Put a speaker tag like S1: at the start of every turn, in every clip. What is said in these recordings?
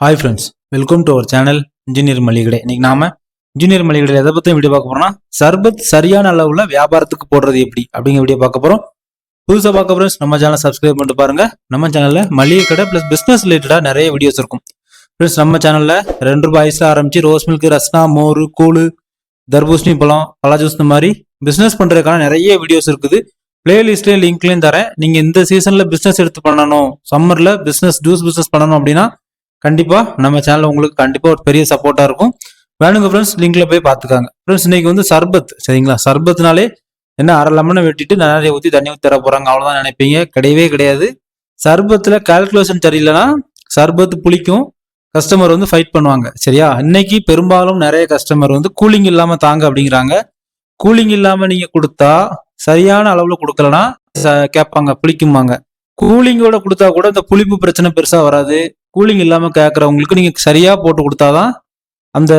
S1: Hi friends welcome to our channel engineer மளிகை இன்னைக்கு நாம இன்ஜினியர் மளிகடையில் எதை பற்றியும் வீடியோ பார்க்க போறோம்னா சர்பத் சரியான அளவில் வியாபாரத்துக்கு போடுறது எப்படி அப்படிங்கிற வீடியோ பார்க்க போறோம். புதுசாக பார்க்க ஃப்ரெண்ட்ஸ் நம்ம சேனல் சப்ஸ்கிரைப் பண்ணிட்டு பாருங்க. நம்ம சேனலில் மளிகை கடை ப்ளஸ் பிஸ்னஸ் ரிலேட்டடாக நிறைய வீடியோஸ் இருக்கும். ஃப்ரெண்ட்ஸ் நம்ம சேனலில் ரெண்டு ரூபாய் ஐஸ்ல ஆரம்பிச்சு ரோஸ் மில்க் ரஸ்னா மோர் கூழு தர்பூசணி பழம் பழ ஜூஸ் இந்த மாதிரி பிஸ்னஸ் பண்ணுறதுக்கான நிறைய வீடியோஸ் இருக்குது. பிளேலிஸ்ட்லேயும் லிங்க்லேயும் தரேன். நீங்கள் இந்த சீசனில் பிஸ்னஸ் எடுத்து பண்ணணும். சம்மரில் பிஸ்னஸ் ஜூஸ் பிஸ்னஸ் பண்ணணும் அப்படின்னா கண்டிப்பாக நம்ம சேனல் உங்களுக்கு கண்டிப்பாக ஒரு பெரிய சப்போர்ட்டாக இருக்கும். வேணுங்க ஃப்ரெண்ட்ஸ் லிங்க்ல போய் பார்த்துக்காங்க. ஃப்ரெண்ட்ஸ் இன்னைக்கு வந்து சர்பத் சரிங்களா? சர்பத்னாலே என்ன அரை லெமனை வெட்டிட்டு நிறைய ஊற்றி தண்ணி ஊற்றி தர போகிறாங்க அவ்வளோதான் நினைப்பீங்க. கிடையவே கிடையாது. சர்பத்தில் கால்குலேஷன் தெரியலனா சர்பத் புளிக்கும். கஸ்டமர் வந்து ஃபைட் பண்ணுவாங்க. சரியா? இன்னைக்கு பெரும்பாலும் நிறைய கஸ்டமர் வந்து கூலிங் இல்லாமல் தாங்க அப்படிங்கிறாங்க. கூலிங் இல்லாமல் நீங்கள் கொடுத்தா சரியான அளவில் கொடுக்கலனா ச- கேட்பாங்க புளிக்குமாங்க கூலிங்கோட கொடுத்தா கூட இந்த புளிப்பு பிரச்சனை பெருசாக வராது. கூலிங் இல்லாமல் கேட்குறவங்களுக்கு நீங்கள் சரியாக போட்டு கொடுத்தாதான் அந்த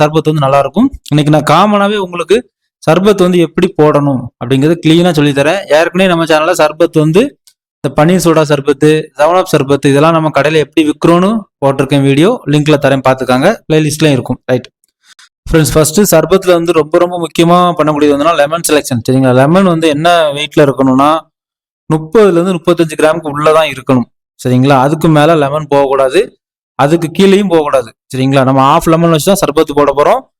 S1: சர்பத் வந்து நல்லாயிருக்கும். இன்னைக்கு நான் காமனாகவே உங்களுக்கு சர்பத் வந்து எப்படி போடணும் அப்படிங்கிறத கிளீனாக சொல்லித்தரேன். ஏற்கனவே நம்ம சேனலில் சர்பத் வந்து இந்த பன்னீர் சோடா சர்பத்து செவனப் சர்பத்து இதெல்லாம் நம்ம கடையில் எப்படி விற்கிறோன்னு போட்டிருக்கேன் வீடியோ. லிங்க்கில் தரேன் பார்த்துக்காங்க. ப்ளேலிஸ்ட்லேயும் இருக்கும். ரைட் ஃப்ரெண்ட்ஸ் ஃபர்ஸ்ட் சர்பத்தில் வந்து ரொம்ப ரொம்ப முக்கியமாக பண்ணக்கூடியது வந்து லெமன் செலெக்ஷன் சரிங்களா? லெமன் வந்து என்ன வெயிட்டில் இருக்கணும்னா முப்பதுலேருந்து முப்பத்தஞ்சு கிராமுக்கு உள்ளதான் இருக்கணும். சரிங்களா? அதுக்கு மேலே லெமன் போகக்கூடாது. அதுக்கு கீழேயும் போகக்கூடாது. சரிங்களா? நம்ம ஆஃப் லெமன் வச்சு தான் சர்பத்து போட போகிறோம்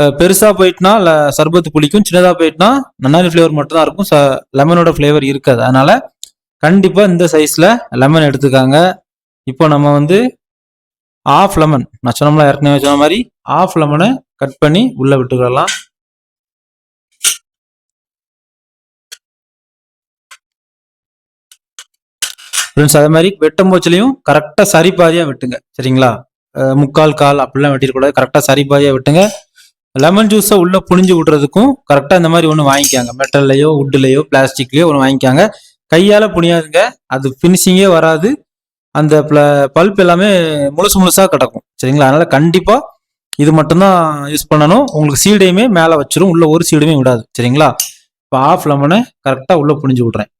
S1: பெருசாக போயிட்டுனா சர்பத்து புளிக்கும். சின்னதாக போயிட்டுனா நன்னாரி ஃப்ளேவர் மட்டும்தான் இருக்கும். ச- லெமனோட ஃப்ளேவர் இருக்காது. அதனால் கண்டிப்பாக இந்த சைஸில் லெமன் எடுத்துக்காங்க. இப்போ நம்ம வந்து ஆஃப் லெமன் நான் சொன்னோம்ல ஏற்கனவே சொன்ன மாதிரி ஆஃப் லெமனை கட் பண்ணி உள்ளே விட்டுக்கிடலாம். ஃப்ரெண்ட்ஸ் அதே மாதிரி வெட்டும் போச்சுலையும் கரெக்டாக சரி பாதியாக வெட்டுங்க. சரிங்களா? முக்கால் கால் அப்படிலாம் வெட்டிடக்கூடாது. கரெக்டாக சரி பாதியாக வெட்டுங்க. லெமன் ஜூஸை உள்ளே புழிஞ்சு விடுறதுக்கும் கரெக்டாக இந்த மாதிரி ஒன்று வாங்கிக்காங்க. மெட்டல்லையோ உட்டுலையோ பிளாஸ்டிக்லையோ ஒன்று வாங்கிக்காங்க. கையால் புனியாதுங்க. அது ஃபினிஷிங்கே வராது. அந்த பல்ப் எல்லாமே முழுசு முழுசாக கிடக்கும். சரிங்களா? அதனால் கண்டிப்பாக இது மட்டும்தான் யூஸ் பண்ணணும். உங்களுக்கு சீடையுமே மேலே வச்சிரும். உள்ள ஒரு சீடுமே விடாது. சரிங்களா? இப்போ ஆஃப் லெமனை கரெக்டாக உள்ளே புழிஞ்சு விட்றேன்.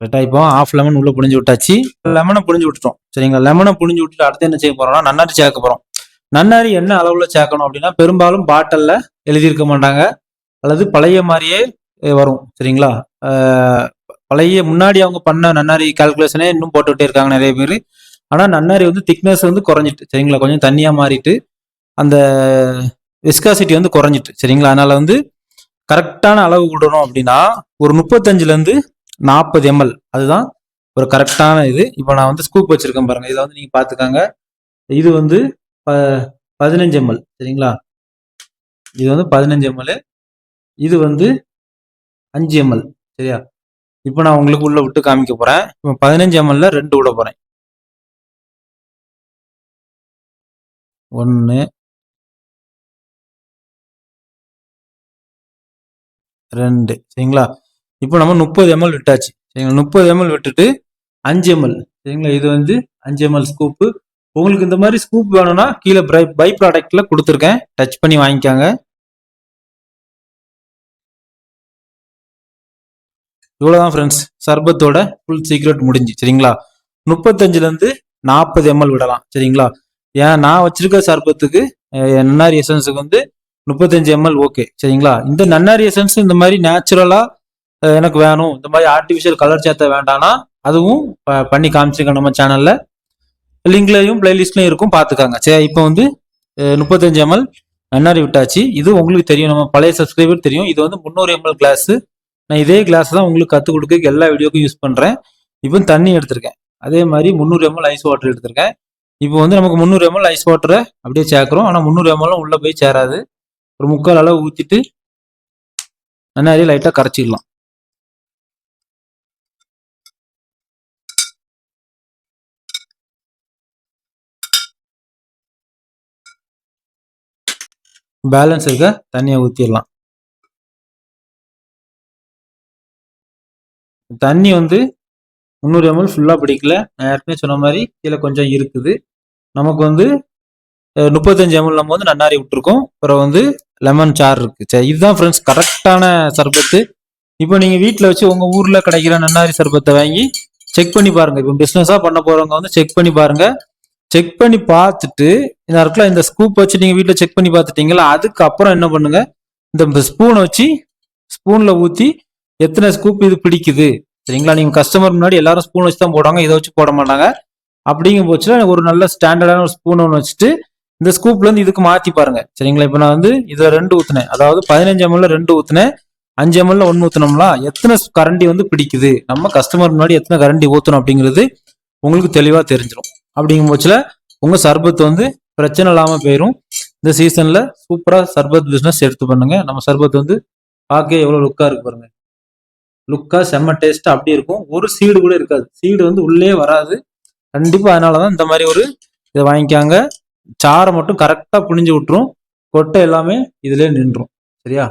S1: கரெக்டாக இப்போ ஆஃப் லெமன் உள்ளே புழிஞ்சு விட்டாச்சு. லெமனை புழிஞ்சு விட்டுட்டோம். சரிங்களா? லெமனை புழிஞ்சு விட்டுட்டு அடுத்து என்ன செய்ய போகிறோம்னா நன்னாரி சேர்க்க போகிறோம் நன்னாரி என்ன அளவில் சேர்க்கணும் அப்படின்னா பெரும்பாலும் பாட்டிலில் எழுதியிருக்க மாட்டாங்க. அல்லது பழைய மாதிரியே வரும். சரிங்களா? பழைய முன்னாடி அவங்க பண்ண நன்னாரி கால்குலேஷனே இன்னும் போட்டுக்கிட்டே இருக்காங்க நிறைய பேர். ஆனால் நன்னாரி வந்து திக்னஸ் வந்து குறைஞ்சிட்டு சரிங்களா? கொஞ்சம் தண்ணியாக மாறிட்டு அந்த விஸ்காசிட்டி வந்து குறைஞ்சிட்டு சரிங்களா? அதனால் வந்து கரெக்டான அளவு விடணும் அப்படின்னா ஒரு முப்பத்தஞ்சுலேருந்து நாற்பது எம்எல் அதுதான் ஒரு கரெக்டான இது. இப்போ நான் வந்து ஸ்கூப் வச்சிருக்கேன் பாருங்க. இதை வந்து நீங்கள் பார்த்துக்காங்க. இது வந்து ப- பதினஞ்சு எம்எல் சரிங்களா? இது வந்து பதினஞ்சு எம்எல் இது வந்து அஞ்சு எம்எல் சரியா? இப்போ நான் உங்களுக்கு உள்ள விட்டு காமிக்க போகிறேன் இப்போ பதினஞ்சு எம்எல்ல ரெண்டு விட போகிறேன் ஒன்று ரெண்டு சரிங்களா? இப்போ நம்ம முப்பது எம்எல் விட்டாச்சு. சரிங்களா? முப்பது எம்எல் விட்டுட்டு அஞ்சு எம்எல் சரிங்களா? இது வந்து அஞ்சு எம்எல் ஸ்கூப்பு உங்களுக்கு இந்த மாதிரி ஸ்கூப் வேணும்னா கீழே பை பை ப்ராடக்ட்ல கொடுத்துருக்கேன். டச் பண்ணி வாங்கிக்காங்க. இவ்வளோதான் ஃப்ரெண்ட்ஸ் சர்பத்தோட ஃபுல் சீக்ரெட் முடிஞ்சு. சரிங்களா? முப்பத்தஞ்சுலேருந்து நாற்பது எம்எல் விடலாம். சரிங்களா? ஏன் நான் வச்சிருக்க சர்பத்துக்கு அஹ், நன்னாரி எசன்ஸுக்கு வந்து முப்பத்தஞ்சு எம்எல் ஓகே சரிங்களா? இந்த நன்னாரி எசன்ஸ் இந்த மாதிரி நேச்சுரலாக எனக்கு வேணும். இந்த மாதிரி ஆர்டிஃபிஷியல் கலர் சேர்த்த வேண்டாம்னா அதுவும் ப- பண்ணி காமிச்சிருக்கேன் நம்ம சேனலில் லிங்க்லையும் பிளேலிஸ்ட்லையும் இருக்கும். பார்த்துக்காங்க. சரி இப்போ வந்து முப்பத்தஞ்சு எம்எல் நன்னாரி விட்டாச்சு. இது உங்களுக்கு தெரியும். நம்ம பழைய சப்ஸ்கிரைபர் தெரியும். இது வந்து முந்நூறு எம்எல் கிளாஸு நான் இதே கிளாஸ் தான் உங்களுக்கு கற்றுக் கொடுக்க எல்லா வீடியோக்கும் யூஸ் பண்ணுறேன் இப்போ தண்ணி எடுத்திருக்கேன். அதே மாதிரி முந்நூறு எம்எல் ஐஸ் வாட்டர் எடுத்திருக்கேன். இப்போ வந்து நமக்கு முந்நூறு எம்எல் ஐஸ் வாட்டரை அப்படியே சேர்க்குறோம். ஆனால் முந்நூறு எம்எல்லும் உள்ளே போய் சேராது. ஒரு முக்கால் அளவு ஊற்றிட்டு நன்னாரி லைட்டாக கரைச்சிடலாம். பேலன்ஸ் இருக்க தண்ணியை ஊற்றிடலாம் தண்ணி வந்து முந்நூறு எம்எல் ஃபுல்லாக பிடிக்கல. நான் ஏற்கனவே சொன்ன மாதிரி கீழே கொஞ்சம் இருக்குது. நமக்கு வந்து முப்பத்தஞ்சு எம்எல் நம்ம வந்து நன்னாரி விட்டுருக்கோம். அப்புறம் வந்து லெமன் சார் இருக்குது சரி இதுதான் ஃப்ரெண்ட்ஸ் கரெக்டான சர்பத்து. இப்போ நீங்கள் வீட்டில் வச்சு உங்கள் ஊரில் கிடைக்கிற நன்னாரி சர்பத்தை வாங்கி செக் பண்ணி பாருங்கள் இப்போ பிஸ்னஸாக பண்ண போகிறவங்க வந்து செக் பண்ணி பாருங்கள் செக் பண்ணி பார்த்துட்டு இந்த இடத்துல இந்த ஸ்கூப் வச்சு நீங்கள் வீட்டில் செக் பண்ணி பார்த்துட்டீங்களா? அதுக்கப்புறம் என்ன பண்ணுங்க? இந்த ஸ்பூனை வச்சு ஸ்பூனில் ஊற்றி எத்தனை ஸ்கூப் இது பிடிக்குது? சரிங்களா? நீங்கள் கஸ்டமர் முன்னாடி எல்லாரும் ஸ்பூன் வச்சு தான் போடுவாங்க. இதை வச்சு போட மாட்டாங்க. அப்படிங்கும் போச்சுன்னா ஒரு நல்ல ஸ்டாண்டர்டான ஒரு ஸ்பூன் ஒன்று வச்சுட்டு இந்த ஸ்கூப்லேருந்து இதுக்கு மாற்றி பாருங்க. சரிங்களா? இப்போ நான் வந்து இதில் ரெண்டு ஊற்றினேன் அதாவது பதினஞ்சு எம்எல்ல ரெண்டு ஊற்றினேன் அஞ்சு எம்எல்ல ஒன்று ஊத்துனோம்னா எத்தனை கரண்டி வந்து பிடிக்குது? நம்ம கஸ்டமர் முன்னாடி எத்தனை கரண்டி ஊற்றணும் அப்படிங்கிறது உங்களுக்கு தெளிவாக தெரிஞ்சிடும் அப்படிங்கும் பட்சத்தில் உங்கள் சர்பத் வந்து பிரச்சனை இல்லாமல் போயிடும் இந்த சீசனில் சூப்பராக சர்பத் பிஸ்னஸ் எடுத்து பண்ணுங்க. நம்ம சர்பத் வந்து பார்க்க எவ்வளோ லுக்காக இருக்கு பாருங்க. லுக்காக செம்ம டேஸ்ட்டாக அப்படி இருக்கும். ஒரு சீடு கூட இருக்காது. சீடு வந்து உள்ளே வராது. கண்டிப்பாக அதனால தான் இந்த மாதிரி ஒரு இதை வாங்கிக்காங்க. சாரை மட்டும் கரெக்டாக புழிஞ்சு விட்டுரும். கொட்டை எல்லாமே இதுலேயே நின்றும். சரியா?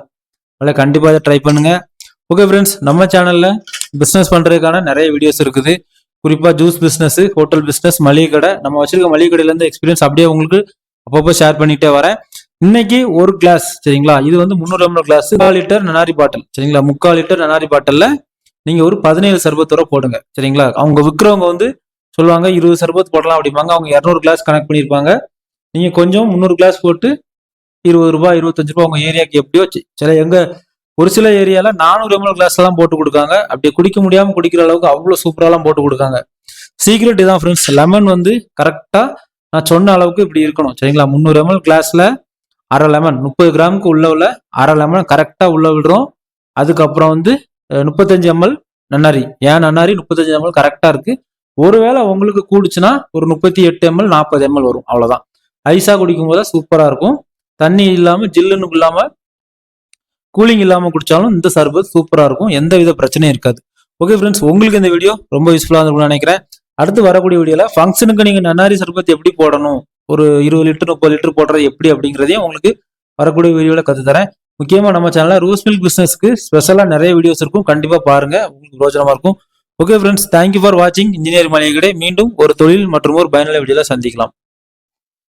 S1: அதில் கண்டிப்பாக இதை ட்ரை பண்ணுங்கள் ஓகே ஃப்ரெண்ட்ஸ் நம்ம சேனலில் பிஸ்னஸ் பண்ணுறதுக்கான நிறைய வீடியோஸ் இருக்குது. குறிப்பா ஜூஸ் பிசினஸ் ஹோட்டல் பிசினஸ் மளிகை கடை நம்ம வச்சிருக்க மளிகை கடையில இருந்து எக்ஸ்பீரியன்ஸ் அப்படியே உங்களுக்கு அப்பப்போ ஷேர் பண்ணிட்டே வரேன். இன்னைக்கு ஒரு கிளாஸ் சரிங்களா? இது வந்து முந்நூறு எம்எல் கிளாஸ் முக்கால் லிட்டர் நனாரி பாட்டில் சரிங்களா? முக்கால் லிட்டர் நனாரி பாட்டில்ல நீங்க ஒரு பதினேழு சர்பத்தோட போடுங்க சரிங்களா? அவங்க விற்கிறவங்க வந்து சொல்லுவாங்க இருபது சர்பத் போடலாம் அப்படிம்பாங்க. அவங்க இரநூறு கிளாஸ் கனெக்ட் பண்ணியிருப்பாங்க. நீங்க கொஞ்சம் முந்நூறு கிளாஸ் போட்டு இருபது ரூபாய் இருபத்தஞ்சு ரூபாய் உங்க ஏரியாவுக்கு எப்படியோ சி- சில எங்க ஒரு சில ஏரியால நானூறு எம்எல் கிளாஸ் எல்லாம் போட்டு கொடுக்காங்க. அப்படி குடிக்க முடியாம குடிக்கிற அளவுக்கு அவ்வளவு சூப்பராலாம் போட்டு கொடுக்காங்க. சீக்ரெட் இதான் ஃப்ரெண்ட்ஸ் லெமன் வந்து கரெக்டா நான் சொன்ன அளவுக்கு இப்படி இருக்கணும். சரிங்களா? முந்நூறு எம்எல் கிளாஸ்ல அரை லெமன் முப்பது கிராமுக்கு உள்ள உள்ள அரை லெமன் கரெக்டா உள்ள விடுறோம். அதுக்கப்புறம் வந்து முப்பத்தஞ்சு எம்எல் நன்னாரி. ஏன் நன்னாரி? முப்பத்தஞ்சு எம்எல் கரெக்டா இருக்கு. ஒருவேளை உங்களுக்கு கூடுச்சுன்னா ஒரு முப்பத்தி எட்டு எம்எல் நாற்பது எம்எல் வரும். அவ்வளவுதான். ஐஸா குடிக்கும் போது சூப்பரா இருக்கும். தண்ணி இல்லாம ஜில்லுன்னு இல்லாம கூலிங் இல்லாமல் குடித்தாலும் இந்த சர்பத் சூப்பராக இருக்கும். எந்த வித பிரச்சனையும் இருக்காது. ஓகே ஃப்ரெண்ட்ஸ் உங்களுக்கு இந்த வீடியோ ரொம்ப யூஸ்ஃபுல்லாக இருக்கும்னு நினைக்கிறேன். அடுத்து வரக்கூடிய வீடியோவில் ஃபங்க்ஷனுக்கு நீங்கள் நன்னாரி சர்பத் எப்படி போடணும்? ஒரு இருபது லிட்டர் முப்பது லிட்டர் போடுறது எப்படி அப்படிங்கிறதையும் உங்களுக்கு வரக்கூடிய வீடியோவில் கற்றுத்தரேன் தரேன். நம்ம சேனலில் ரோஸ் மில்க் பிஸ்னஸ்க்கு ஸ்பெஷலாக நிறைய வீடியோஸ் இருக்கும். கண்டிப்பாக பாருங்கள் உங்களுக்கு பிரோஜனமாக இருக்கும். Okay friends thank you for வாட்சிங் இன்ஜினியர் மளிகை கடை மீண்டும் ஒரு தொழில் மற்றும் ஒரு பயனுள்ள வீடியோவில் சந்திக்கலாம்.